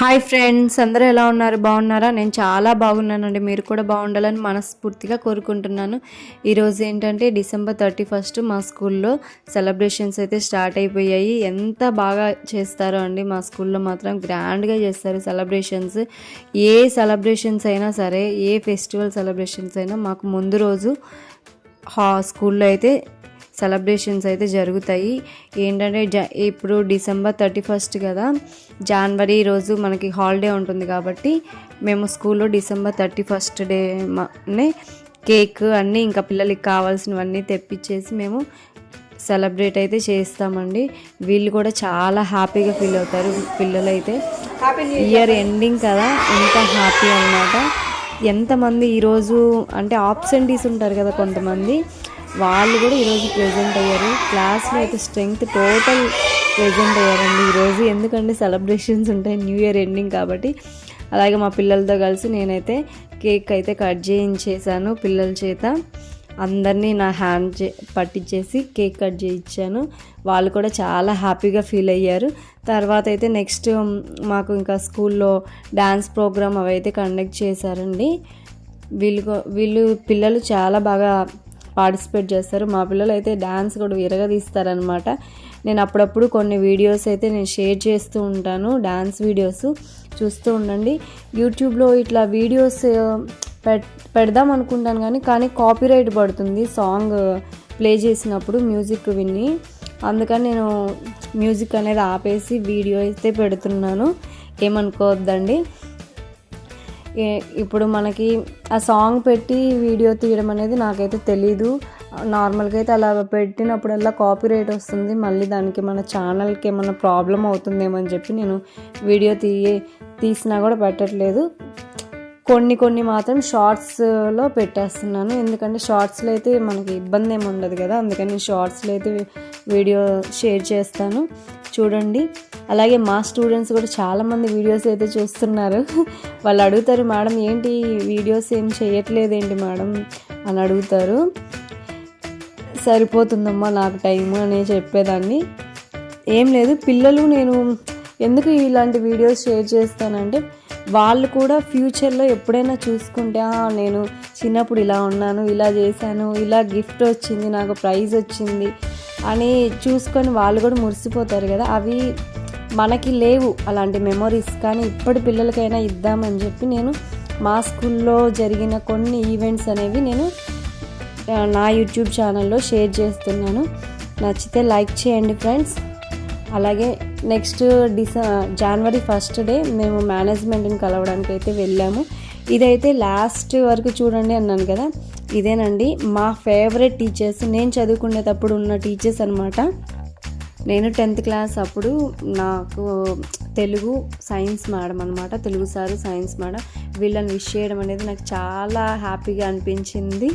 Hi friends అందరూ ఎలా ఉన్నారు? బాగున్నారా? నేను చాలా బాగున్నానండి. మీరు కూడా బాగుండాలని మనస్ఫూర్తిగా కోరుకుంటున్నాను. ఈరోజు ఏంటంటే డిసెంబర్ థర్టీ ఫస్ట్ మా స్కూల్లో సెలబ్రేషన్స్ అయితే స్టార్ట్ అయిపోయాయి. ఎంత బాగా చేస్తారో అండి. మా స్కూల్లో మాత్రం గ్రాండ్గా చేస్తారు సెలబ్రేషన్స్. ఏ సెలబ్రేషన్స్ అయినా సరే ఏ ఫెస్టివల్ సెలబ్రేషన్స్ అయినా మాకు ముందు రోజు హా స్కూల్లో అయితే సెలబ్రేషన్స్ అయితే జరుగుతాయి. ఏంటంటే జ ఇప్పుడు డిసెంబర్ థర్టీ ఫస్ట్ కదా జనవరి రోజు మనకి హాలిడే ఉంటుంది కాబట్టి మేము స్కూల్లో డిసెంబర్ థర్టీ ఫస్ట్ డేనే కేక్ అన్నీ ఇంకా పిల్లలకి కావాల్సినవన్నీ తెప్పించేసి మేము సెలబ్రేట్ అయితే చేస్తామండి. వీళ్ళు కూడా చాలా హ్యాపీగా ఫీల్ అవుతారు పిల్లలైతే. ఇయర్ ఎండింగ్ కదా ఎంత హ్యాపీ అనమాట ఎంతమంది ఈరోజు అంటే ఆబ్సెంటీస్ ఉంటారు కదా కొంతమంది వాళ్ళు కూడా ఈరోజు ప్రెజెంట్ అయ్యారు. క్లాస్లో అయితే స్ట్రెంగ్త్ టోటల్ ప్రెజెంట్ అయ్యారండి ఈరోజు ఎందుకంటే సెలబ్రేషన్స్ ఉంటాయి న్యూ ఇయర్ ఎండింగ్ కాబట్టి. అలాగే మా పిల్లలతో కలిసి నేనైతే కేక్ అయితే కట్ చేయించేసాను పిల్లల చేత. అందరినీ నా హ్యాండ్ చే పట్టించేసి కేక్ కట్ చేయించాను. వాళ్ళు కూడా చాలా హ్యాపీగా ఫీల్ అయ్యారు. తర్వాత అయితే నెక్స్ట్ మాకు ఇంకా స్కూల్లో డ్యాన్స్ ప్రోగ్రామ్ అవి అయితే కండక్ట్ చేశారండి. వీళ్ళు వీళ్ళు పిల్లలు చాలా బాగా పార్టిసిపేట్ చేస్తారు. మా పిల్లలు అయితే డ్యాన్స్ కూడా విరగదీస్తారనమాట నేను అప్పుడప్పుడు కొన్ని వీడియోస్ అయితే నేను షేర్ చేస్తూ ఉంటాను. డ్యాన్స్ వీడియోస్ చూస్తూ ఉండండి. యూట్యూబ్లో ఇట్లా వీడియోస్ పెట్ పెడదాం అనుకుంటాను కానీ కానీ కాపీరైట్ పడుతుంది సాంగ్ ప్లే చేసినప్పుడు మ్యూజిక్ విని. అందుకని నేను మ్యూజిక్ అనేది ఆపేసి వీడియో అయితే పెడుతున్నాను. ఏమనుకోవద్దండి. ఇప్పుడు మనకి ఆ సాంగ్ పెట్టి వీడియో తీయడం అనేది నాకైతే తెలీదు. నార్మల్గా అయితే అలా పెట్టినప్పుడల్లా కాపీ రేట్ వస్తుంది. మళ్ళీ దానికి మన ఛానల్కి ఏమైనా ప్రాబ్లం అవుతుందేమో అని చెప్పి నేను వీడియో తీయ తీసినా కూడా పెట్టట్లేదు. కొన్ని కొన్ని మాత్రం షార్ట్స్లో పెట్టేస్తున్నాను. ఎందుకంటే షార్ట్స్లో అయితే మనకి ఇబ్బంది ఏమి ఉండదు కదా. అందుకని షార్ట్స్లో అయితే వీడియో షేర్ చేస్తాను. చూడండి. అలాగే మా స్టూడెంట్స్ కూడా చాలామంది వీడియోస్ అయితే చూస్తున్నారు. వాళ్ళు అడుగుతారు మేడం ఏంటి వీడియోస్ ఏం చేయట్లేదేంటి మేడం? అని అడుగుతారు. సరిపోతుందమ్మా నాకు టైము అని చెప్పేదాన్ని. ఏం లేదు పిల్లలు నేను ఎందుకు ఇలాంటి వీడియోస్ షేర్ చేస్తానంటే వాళ్ళు కూడా ఫ్యూచర్లో ఎప్పుడైనా చూసుకుంటే నేను చిన్నప్పుడు ఇలా ఉన్నాను ఇలా చేశాను ఇలా గిఫ్ట్ వచ్చింది నాకు ప్రైజ్ వచ్చింది అని చూసుకొని వాళ్ళు కూడా మురిసిపోతారు కదా. అవి మనకి లేవు అలాంటి మెమొరీస్. కానీ ఇప్పటి పిల్లలకైనా ఇద్దామని చెప్పి నేను మా స్కూల్లో జరిగిన కొన్ని ఈవెంట్స్ అనేవి నేను నా యూట్యూబ్ ఛానల్లో షేర్ చేస్తున్నాను. నచ్చితే లైక్ చేయండి ఫ్రెండ్స్. అలాగే నెక్స్ట్ డిస జనవరి ఫస్ట్ డే మేము మేనేజ్మెంట్ని కలవడానికి అయితే వెళ్ళాము. ఇదైతే లాస్ట్ వరకు చూడండి అన్నాను కదా. ఇదేనండి మా ఫేవరెట్ టీచర్స్ నేను చదువుకునేటప్పుడు ఉన్న టీచర్స్ అనమాట నేను టెన్త్ క్లాస్ అప్పుడు నాకు తెలుగు సైన్స్ మేడం అనమాట తెలుగు సారు సైన్స్ మేడం వీళ్ళని విష్ చేయడం అనేది నాకు చాలా హ్యాపీగా అనిపించింది.